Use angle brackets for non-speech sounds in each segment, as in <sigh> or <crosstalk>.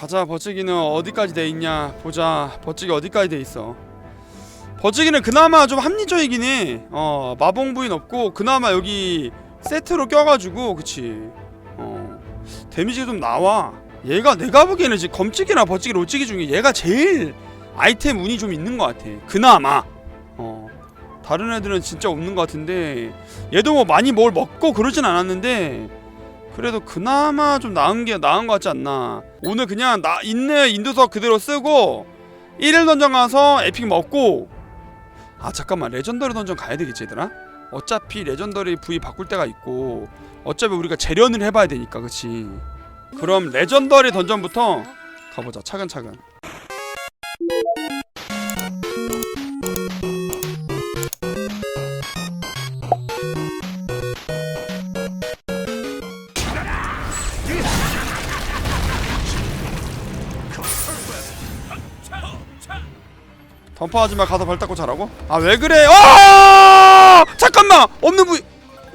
가자 버찌기는 어디까지 돼 있냐? 보자. 버찌기 어디까지 돼 있어? 버찌기는 그나마 좀 합리적이긴 해어 마봉 부인 없고 그나마 여기 세트로 껴가지고 그치? 어 데미지가 좀 나와. 얘가 내가 보기에는 지금 검찌기나 버찌기 로찌기 중에 얘가 제일 아이템 운이 좀 있는 것 같아. 그나마. 어 다른 애들은 진짜 없는 것 같은데 얘도 뭐 많이 뭘 먹고 그러진 않았는데 그래도 그나마 좀 나은 게 나은 것 같지 않나. 오늘 그냥 나 있는 인도석 그대로 쓰고 1일 던전 가서 에픽 먹고. 아 잠깐만. 레전더리 던전 가야 되겠지 얘들아? 어차피 레전더리 V 바꿀 때가 있고 어차피 우리가 재련을 해봐야 되니까 그치? 그럼 레전더리 던전부터 가보자 차근차근 던파하지마 가서 발 닦고 자라고? 아 왜 그래? 아 잠깐만! 없는 부위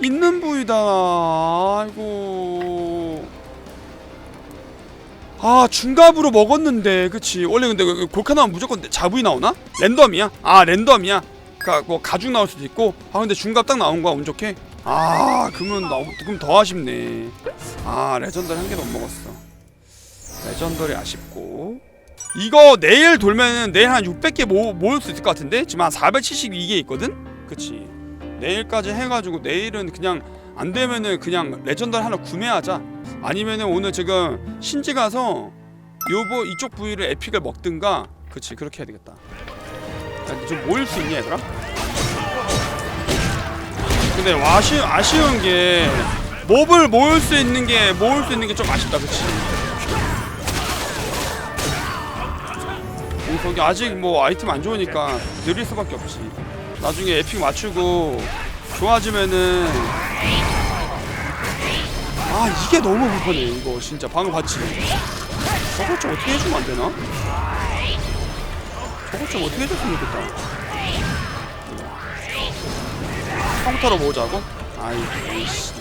있는 부위다. 아이고. 아 중갑으로 먹었는데 그치? 원래 근데 그 골카 나오면 무조건 자부위 나오나? 랜덤이야? 아 랜덤이야. 그니까 뭐 가죽 나올 수도 있고. 아 근데 중갑 딱 나온 거야 운 좋게? 아 그러면 나 그럼 더 아쉽네. 아 레전더리 한 개도 못 먹었어. 레전더리 아쉽고 이거 내일 돌면은 내일 한 600개 모, 모을 수 있을 것 같은데? 지금 한 472개 있거든? 그치. 내일까지 해가지고 내일은 그냥 안 되면은 그냥 레전더리 하나 구매하자. 아니면은 오늘 지금 신지 가서 요거 이쪽 부위를 에픽을 먹든가. 그치 그렇게 해야 되겠다. 야, 좀 모일 수 있냐 얘들아? 근데 아쉬, 아쉬운 게 몹을 모을 수 있는 게 모을 수 있는 게 좀 아쉽다 그치 거기 아직 뭐 아이템 안 좋으니까 느릴 수밖에 없지. 나중에 에픽 맞추고 좋아지면은 아 이게 너무 불편해 이거 진짜 방금 봤지? 저거 좀 어떻게 해주면 안 되나? 저거 좀 어떻게 해줬으면 좋겠다. 컴퓨터로 모으자고? 아이. 씨.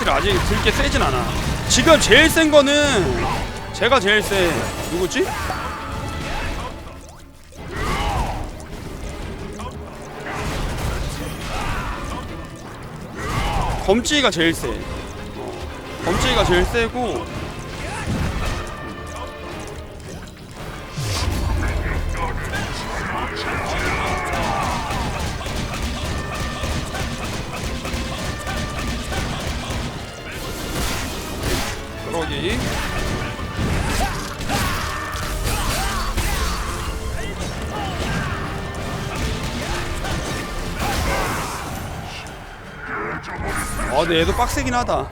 확실히 아직 들게 세진 않아. 지금 제일 센 거는 제가 제일 세. 누구지? 검찌가 제일 세. 어, 검찌가 제일 세고 근데 얘도 빡세긴 하다.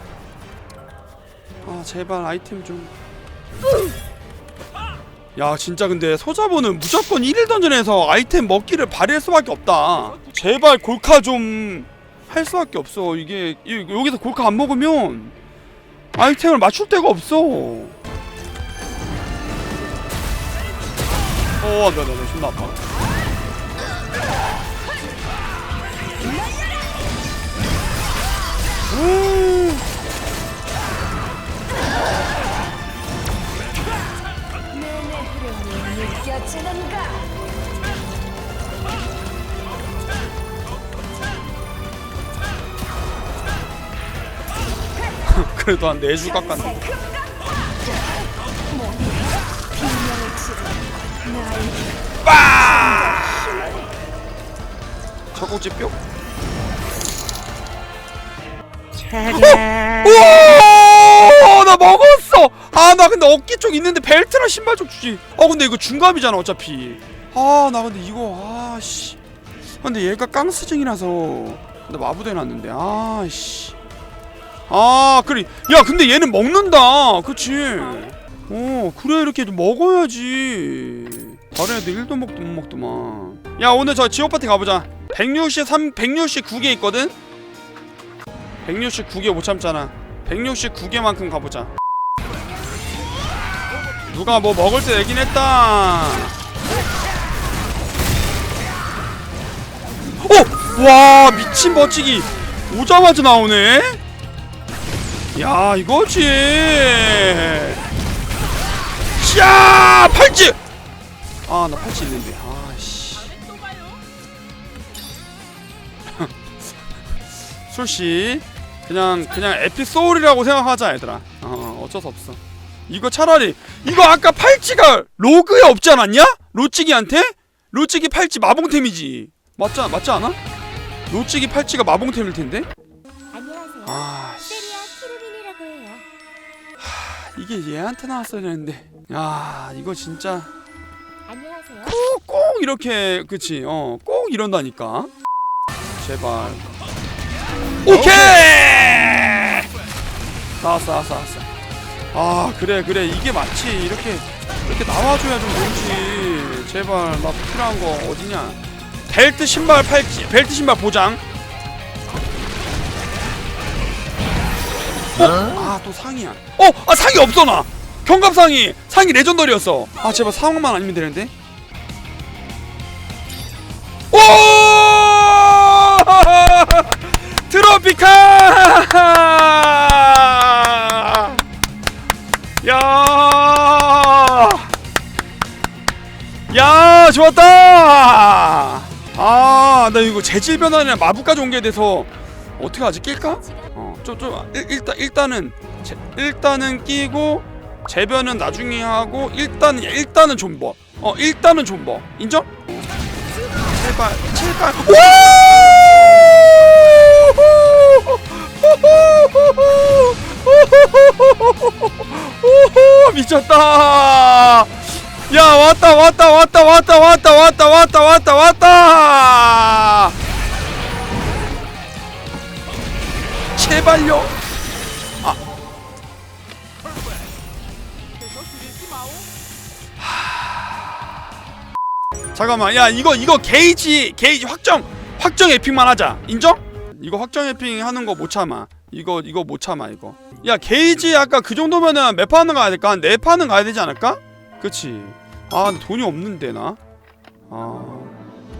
아, 제발 아이템 좀. 야, 진짜 근데 소자보는 무조건 1일 던전에서 아이템 먹기를 바랄 수밖에 없다. 제발 골카 좀 할 수밖에 없어. 이게 이- 여기서 골카 안 먹으면 아이템을 맞출 데가 없어. 어, 나, 나, 나, 존나 아파. 음. <laughs> 느껴지는가? 그래도 한 4주 깎았네. 나의 젖꼭지 뼈? 우와! 나 먹었어! 아, 나 근데 어깨 쪽 있는데 벨트랑 신발 쪽 주지. 어, 근데 이거 중갑이잖아, 어차피. 아, 나 근데 이거, 아, 씨. 근데 얘가 깡스증이라서. 근데 마부도 해놨는데, 아, 씨. 아, 그래. 야, 근데 얘는 먹는다. 그치? 어, 그래, 이렇게 좀 먹어야지. 다른 애들 1도 먹도 못 먹더만. 야, 오늘 저 지옥 파티 가보자. 163, 169개 있거든? 169개 못 참잖아. 169개만큼 가보자. 누가 뭐 먹을 때 내긴 했다. 오! 와 미친 멋지기. 오자마자 나오네? 야 이거지. 야 팔찌! 아나 팔찌 있는데. 아씨. 술씨 <laughs> 그냥 그냥 에픽 소울이라고 생각하자 얘들아 어 어쩔 수 없어 이거 차라리 이거 아까 팔찌가 로그에 없지 않았냐? 로찌기한테? 로찌기 팔찌 마봉템이지 맞지, 않- 맞지 않아? 로찌기 팔찌가 마봉템일 텐데? 안녕하세요. 아. 세리아 해요. 이게 얘한테 나왔어야 되는데 야 이거 진짜 안녕하세요. 꼭, 꼭 이렇게 그치 어꼭 이런다니까 제발 오케이 나왔어 나왔어 나왔어. 아 그래 그래. 이게 맞지 이렇게 이렇게 나와줘야 좀 좋지. 제발 나 필요한 거 어디냐. 벨트 신발 팔찌 벨트 신발 보장. 어? 아또 상이야. 어? 아 상이 없어 나. 경갑 상이 상이 레전더리였어. 아 제발 상만 아니면 되는데. 오! <laughs> 트로피카 야, 좋았다! 아, 나 이거 재질 변화나 마부까지 온 게 돼서 어떻게 하지? 낄까? 어, 좀, 좀, 일, 일단, 일단은, 제, 일단은 끼고, 재변은 나중에 하고, 일단은, 일단은 존버. 어, 일단은 존버. 인정? 어. 제발, 제발. 오! 미쳤다! 야, 왔다, 왔다, 왔다, 왔다, 왔다, 왔다, 왔다, 왔다, 왔다! 제발요. 아. 하... 잠깐만, 야 이거 이거 게이지 게이지 확정 확정 에픽만 하자. 인정? 이거 확정 에픽 하는 거 못 참아. 이거 이거 못 참아 이거. 야 게이지 아까 그 정도면은 몇 판은 가야 될까? 네 판은 가야 되지 않을까? 그치? 아 근데 돈이 없는데 나. 아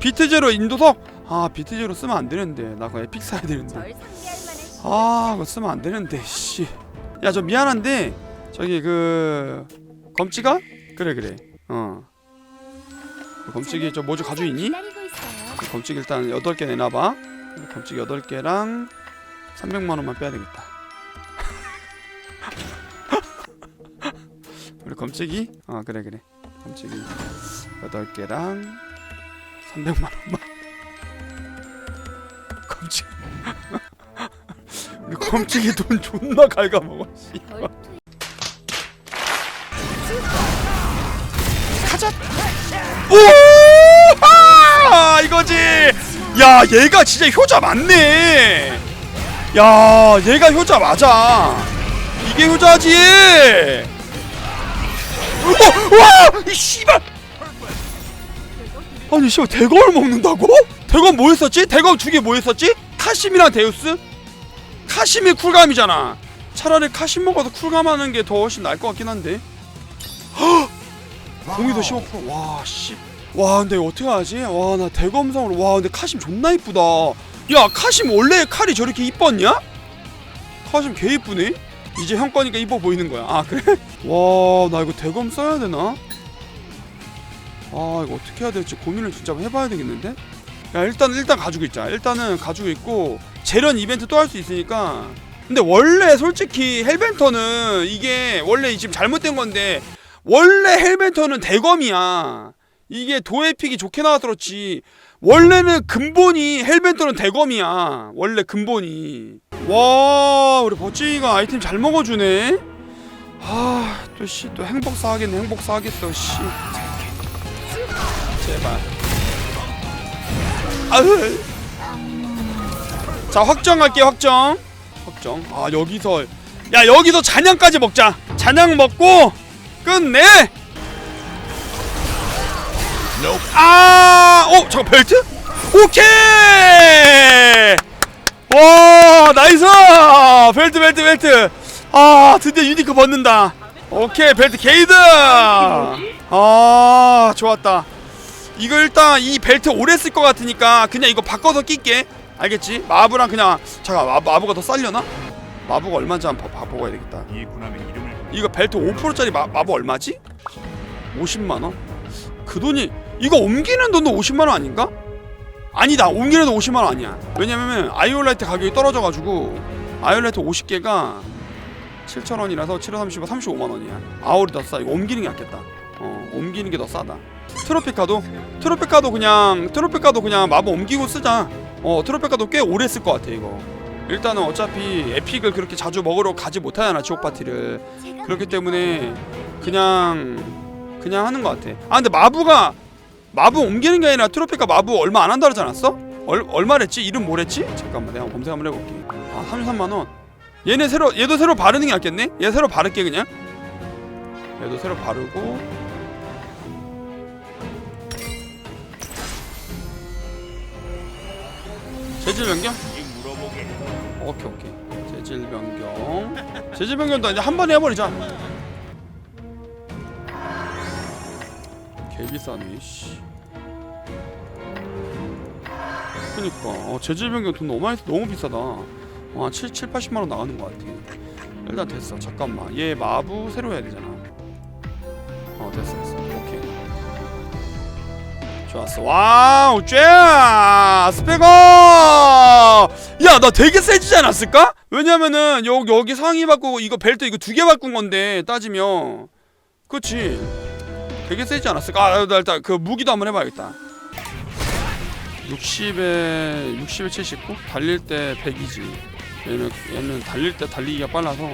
비트 제로 인도석. 아 비트 제로 쓰면 안 되는데 나 그거 에픽 사야 되는데. 아, 그거 쓰면 안 되는데, 씨. 야, 저 미안한데, 저기 그 검찌가? 그래, 그래. 어. 그 검찌기 저 뭐지 가지고 있니? 있어요. 검찌기 일단 8개 내놔봐. 검찌기 8개랑 300만 원만 빼야 되겠다. <laughs> 우리 검찌기? 아, 그래, 그래. 검찌기 8개랑 300만 원만. 검찌기. 우리 검찌기 돈 존나 갉아먹어, 씨. 결투 오! 이거지. 야, 얘가 진짜 효자 맞네. 야, 얘가 효자 맞아. 이게 효자지. 어, 와, 이 씨발. 아니, 씨발 대검을 먹는다고? 대검 뭐 했었지? 대검 두개뭐 했었지? 카심이랑 데우스? 카심이 쿨감이잖아. 차라리 카심 먹어서 쿨감하는 게 더 훨씬 나을 것 같긴 한데. 공이도 15%. 와, 씨. 와, 근데 어떻게 하지? 와, 나 대검성으로. 와, 근데 카심 존나 이쁘다. 야, 카심 원래 칼이 저렇게 이뻤냐? 카심 개 이쁘네. 이제 형 거니까 이뻐 보이는 거야. 아, 그래? <laughs> 와, 나 이거 대검 써야 되나? 아, 이거 어떻게 해야 될지 고민을 진짜 해봐야 되겠는데? 야, 일단 일단 가지고 있자. 일단은 가지고 있고 재련 이벤트 또 할 수 있으니까. 근데 원래 솔직히 헬벤터는 이게 원래 지금 잘못된 건데 원래 헬벤터는 대검이야. 이게 도에픽이 좋게 나와서 그렇지. 원래는 근본이 헬벤터는 대검이야. 원래 근본이. 와, 우리 버찌가 아이템 잘 먹어주네. 아, 또 씨, 또 행복 사 하겠네. 행복 사 하겠어. 씨. 제발. 아으. 자, 확정할게 확정. 확정. 아, 여기서 야, 여기서 잔향까지 먹자. 잔향 먹고 끝내. 아, 어, 잠깐 벨트? 오케이. 와 나이스! 벨트 벨트 벨트. 아 드디어 유니크 벗는다. 오케이 벨트 게이드! 아 좋았다. 이거 일단 이 벨트 오래 쓸 것 같으니까 그냥 이거 바꿔서 낄게. 알겠지? 마부랑 그냥 잠깐 마, 마부가 더 쌀려나? 마부가 얼마인지 한번 봐, 봐봐야 되겠다. 이 이거 벨트 5%짜리 마, 마부 얼마지? 50만원? 그 돈이 이거 옮기는 돈도 50만원 아닌가 아니다. 옮기는 돈 50만원 아니야. 왜냐면 아이올라이트 가격이 떨어져가지고 아이올라이트 50개가 7천원이라서 7월 30원 35만원이야. 아울이 더 싸. 이거 옮기는 게 낫겠다. 어 옮기는 게 더 싸다. 트로피카도? 트로피카도 그냥 트로피카도 그냥 마법 옮기고 쓰자. 어 트로피카도 꽤 오래 쓸 것 같아 이거. 일단은 어차피 에픽을 그렇게 자주 먹으러 가지 못하잖아 지옥 파티를. 그렇기 때문에 그냥 그냥 하는 것 같아. 아 근데 마부가 마부 옮기는 게 아니라 트로피카 마부 얼마 안 한다 그러지 않았어? 얼 얼마랬지? 이름 뭐랬지? 잠깐만 내가 검색 한번 해볼게. 아 33만 원. 얘네 새로 얘도 새로 바르는 게 낫겠네? 얘 새로 바를게 그냥. 얘도 새로 바르고. 재질 변경? 오케이 오케이 재질 변경 재질 변경도 이제 한 번에 해버리자 개 비싸네 씨 그니까. 어, 재질 변경 돈 너무 많이 너무 비싸다. 어, 7, 7, 80만 원 나가는 것 같아. 일단 됐어. 잠깐만. 얘 마부 새로 해야 되잖아. 어 됐어 됐어. 오케이. 좋았어. 와우 쬐 스페거 야나 되게 세지지 않았을까? 왜냐면은 여, 여기 상의 바꾸고 이거 벨트 이거 두 개 바꾼 건데 따지면. 그치? 되게 세지 않았을까? 아나 일단 그 무기도 한번 해봐야겠다 60에 60에 79? 달릴 때 100이지 얘는 얘는 달릴 때 달리기가 빨라서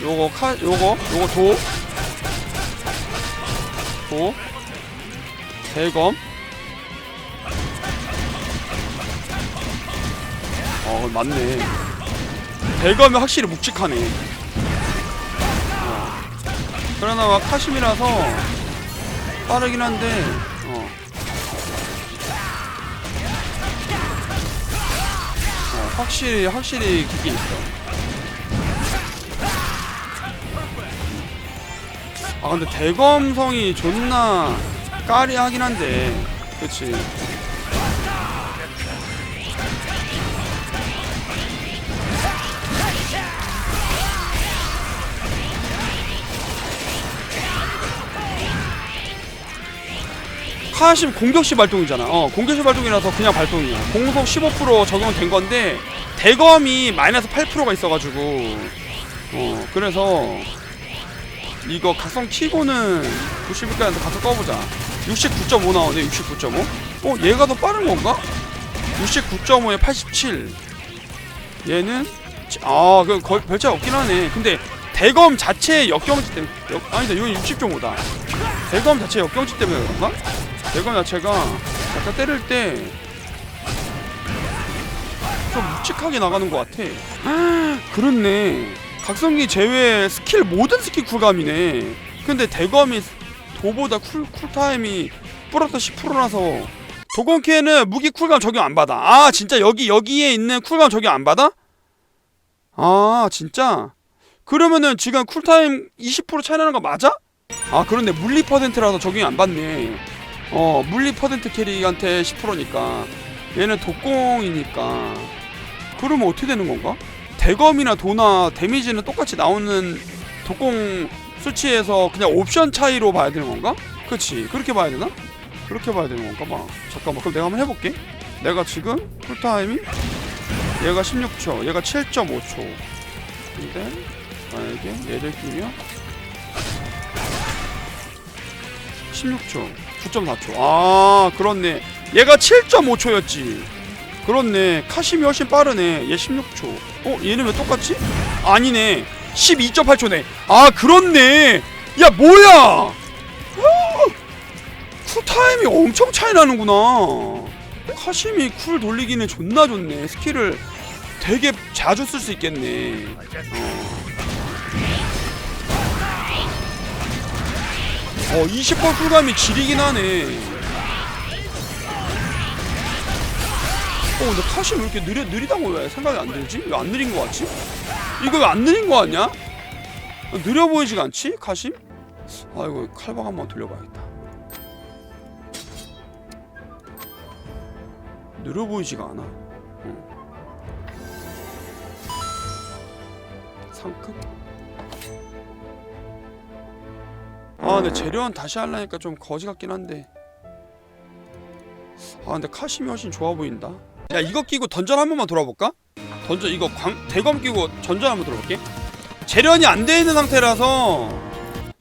요거 칼 요거 요거 도. 도. 대검. 어 맞네. 대검이 확실히 묵직하네. 어. 그러나 카심이라서 빠르긴 한데. 어. 어, 확실히 확실히 그게 있어. 아 근데 대검성이 존나 까리하긴 한데 그치 카심 공격시 발동이잖아. 어 공격시 발동이라서 그냥 발동이야. 공속 15% 적용된 건데 대검이 마이너스 8%가 있어가지고. 어 그래서 이거 각성 키고는 90일까지 가서 꺼보자. 69.5 나오네 69.5 어 얘가 더 빠른 건가? 69.5에 87 얘는 아그 거의 별 차이 없긴 하네. 근데 대검 자체의 역경치 때문에 역, 아니다 이건 60.5다. 대검 자체 역경치 때문에 그런가? 대검 자체가 약간 때릴 때 좀 묵직하게 나가는 것 같아. 그렇네. 각성기 제외 스킬 모든 스킬 쿨감이네. 근데 대검이 도보다 쿨, 쿨타임이 플러스 10%라서 도건키에는 무기 쿨감 적용 안 받아. 아 진짜 여기 여기에 있는 쿨감 적용 안 받아? 아 진짜? 그러면은 지금 쿨타임 20% 차이 나는 거 맞아? 아 그런데 물리 퍼센트라서 적용이 안 받네 어 물리 퍼센트 캐릭한테 10%니까 얘는 독공이니까. 그러면 어떻게 되는 건가? 대검이나 도나 데미지는 똑같이 나오는 독공 수치에서 그냥 옵션 차이로 봐야 되는 건가? 그치. 그렇게 봐야 되나? 그렇게 봐야 되는 건가? 봐. 잠깐만. 그럼 내가 한번 해볼게. 내가 지금 쿨타임이 얘가 16초 얘가 7.5초. 근데 만약에 얘를 끼면 16초 9.4초. 아 그렇네. 얘가 7.5초였지. 그렇네. 카심이 훨씬 빠르네. 얘 16초. 어 얘는 왜 똑같지? 아니네. 12.8초네. 아 그렇네. 야 뭐야? 어, 쿨타임이 엄청 차이 나는구나. 카심이 쿨 돌리기는 존나 좋네. 스킬을 되게 자주 쓸 수 있겠네. 어, 20번 쿨감이 지리긴 하네. 어, 근데 카시 왜 이렇게 느려, 느리다고 왜 생각이 안 들지? 왜 안 느린 거 같지? 이거 왜 안 느린 거 같냐? 느려 보이지가 않지? 카심? 아, 이거 칼박 한번 돌려봐야겠다. 느려 보이지가 않아. 응. 상급? 아 근데 재료원 다시 하려니까 좀 거지 같긴 한데. 아 근데 카심이 훨씬 좋아 보인다. 야 이거 끼고 던전 한 번만 돌아볼까? 던전 이거 광, 대검 끼고 전전 한번 돌아볼게. 재련이 안 돼 있는 상태라서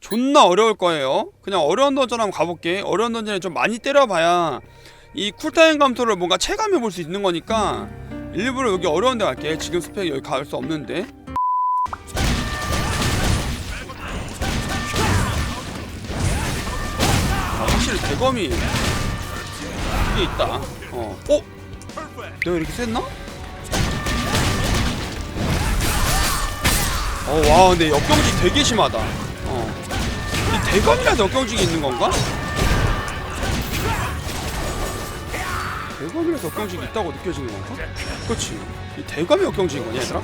존나 어려울 거예요. 그냥 어려운 던전 한번 가볼게. 어려운 던전에 좀 많이 때려봐야 이 쿨타임 감토를 뭔가 체감해 볼 수 있는 거니까 일부러 여기 어려운 데 갈게. 지금 스펙 여기 갈 수 없는데 확실히 대검이 이게 있다. 어. 어? 내가 이렇게 셌나? 어, 와, 근데 역경직 되게 심하다. 어. 이 대검이라서 역경직이 있는 건가? 대검이라서 역경직이 있다고 느껴지는 건가? 그렇지. 이 대검이 역경직인 거냐, 얘들아?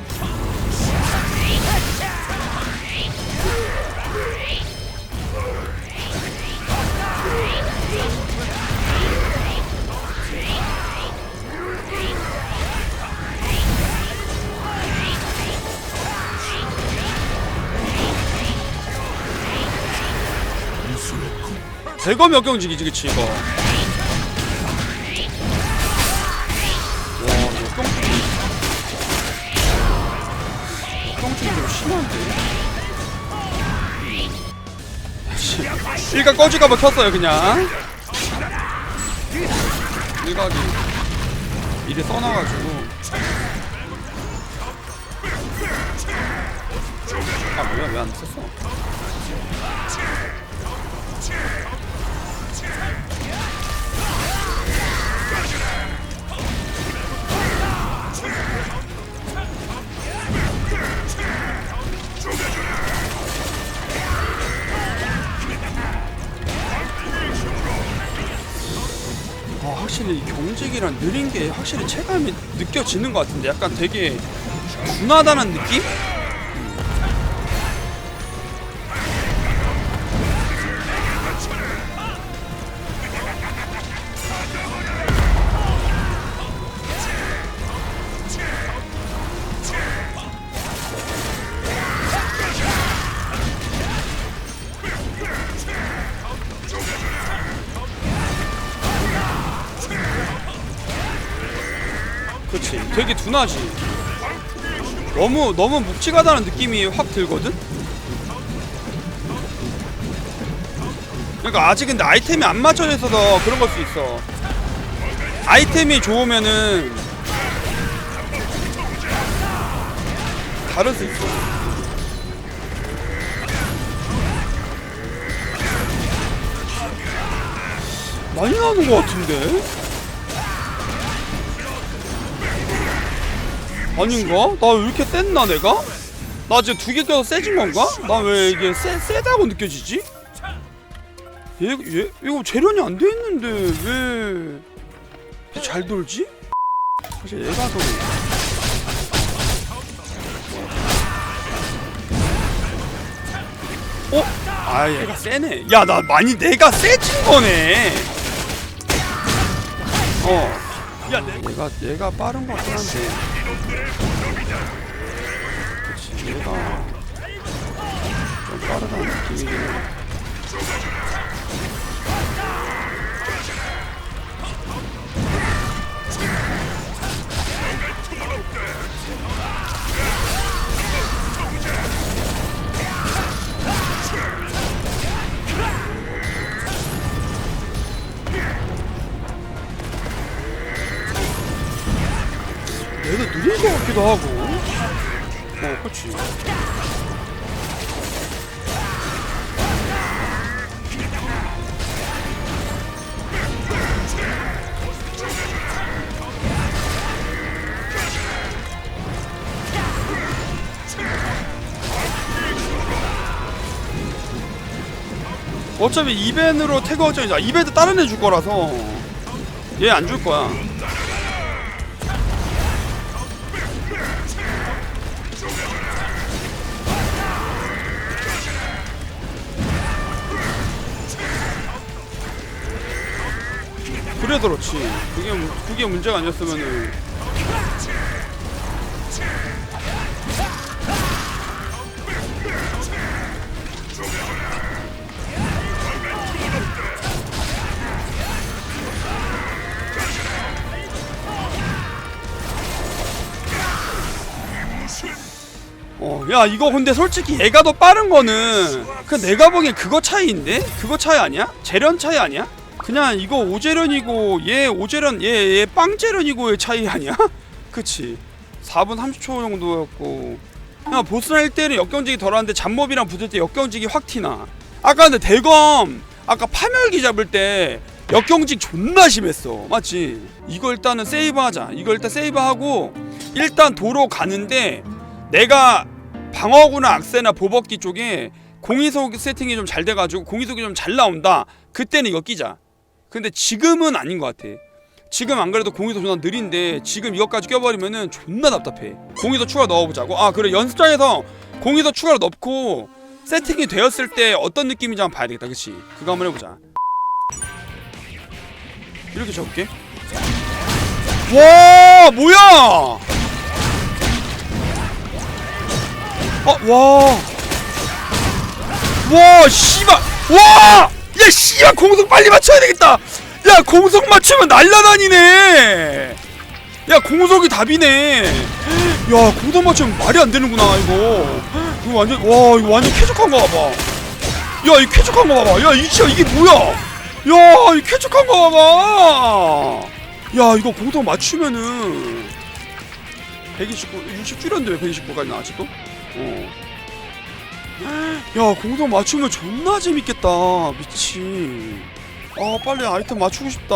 대검 역경직이지, 그치, 이거. 와, 역경직이. 역경직이 좀 심한데? 씨, 일각 꺼질까봐 켰어요, 그냥. 일각이 미리 써놔가지고. 아, 뭐야, 왜 안 썼어? 확실히 이 경직이란 느린 게 확실히 체감이 느껴지는 것 같은데 약간 되게 둔하다는 느낌? 너무 너무 묵직하다는 느낌이 확 들거든? 그러니까 아직 근데 아이템이 안 맞춰져 있어서 그런 걸 수 있어. 아이템이 좋으면은 다를 수 있어. 많이 나오는 것 같은데 아닌가? 나 왜 이렇게 셌나 내가? 나 지금 두 개 껴서 세진 건가? 나 왜 이게 세, 세다고 느껴지지? 얘, 얘, 이거 재련이 안 돼 있는데 왜 잘 돌지? 사실 얘가 더 어? 아 얘가 세네 야 나 많이 내가 세진 거네 어 야, 얘가 얘가 빠른 것 같긴 한데 얘가 좀 빠르다는 느낌 근데 느린 것 같기도 하고. 어 그치 어차피 이벤으로 태그 확정이잖아 이벤도 다른 애 줄 거라서. 얘 안 줄 거야. 그렇지 그게 문- 그게 문제가 아니었으면은 어, 야 이거 근데 솔직히 얘가 더 빠른 거는 그 내가 보기엔 그거 차이인데? 그거 차이 아니야? 재련 차이 아니야? 그냥 이거 오재련이고 얘 오재련 얘 얘 빵재련이고의 차이 아니야? <laughs> 그치. 4분 30초 정도였고. 야 보스랑 1대1은 역경직이 덜한데 잡몹이랑 붙을 때 역경직이 확 티나. 아까 근데 대검 아까 파멸기 잡을 때 역경직 존나 심했어. 맞지? 이거 일단은 세이브하자. 이거 일단 세이브하고 일단 도로 가는데 내가 방어구나 악세나 보법기 쪽에 공이속 세팅이 좀 잘 돼가지고 공이속이 좀 잘 나온다. 그때는 이거 끼자 근데 지금은 아닌 것 같아. 지금 안 그래도 공이속 존나 느린데 지금 이것까지 껴버리면은 존나 답답해. 공이속 추가 넣어보자고. 아 그래. 연습장에서 공이속 추가로 넣고 세팅이 되었을 때 어떤 느낌인지 한번 봐야 되겠다. 그치? 그거 한번 해보자. 이렇게 적을게. 와 뭐야? 어, 와. 와, 씨발. 와! 야, 씨발, 공속 빨리 맞춰야 되겠다. 야, 공속 맞추면 날라다니네. 야, 공속이 답이네. 야, 공속 맞추면 말이 안 되는구나, 이거. 이거 완전, 와, 이거 완전 쾌적한 거 봐봐. 야, 이 쾌적한 거 봐봐. 야, 이 진짜 이게 뭐야? 야, 이 쾌적한 거 봐봐. 야, 이거 공속 맞추면은 129, 60 줄였는데 왜 129까지 나왔지 또? 어. 야 공성 맞추면 존나 재밌겠다. 미친. 아 빨리 아이템 맞추고 싶다.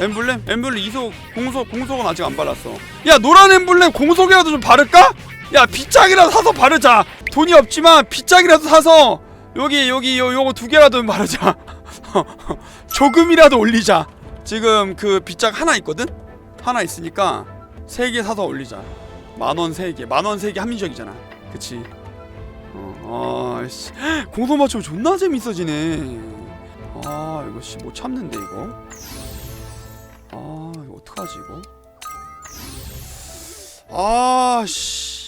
엠블렘? 엠블렘 이속 공속 공속은 아직 안 발랐어. 야 노란 엠블렘 공속이라도 좀 바를까? 야 빗장이라도 사서 바르자. 돈이 없지만 빗장이라도 사서 여기 여기 요, 요거 두 개라도 좀 바르자. <laughs> 조금이라도 올리자. 지금 그 빗장 하나 있거든? 하나 있으니까 세 개 사서 올리자. 만원 세개. 만원 세 개 합리적이잖아. 그치 어, 아씨. 공소 맞추면 존나 재밌어지네. 아 이거 씨 못 참는데 이거? 아 이거 어떡하지 이거? 아씨.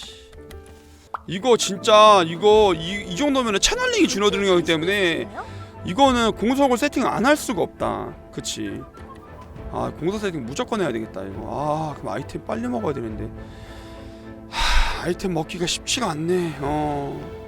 이거 진짜 이거 이, 이 정도면은 채널링이 줄어드는 거기 때문에 이거는 공속을 세팅 안 할 수가 없다. 그치? 아 공속 세팅 무조건 해야 되겠다 이거. 아 그럼 아이템 빨리 먹어야 되는데. 하, 아이템 먹기가 쉽지가 않네. 어.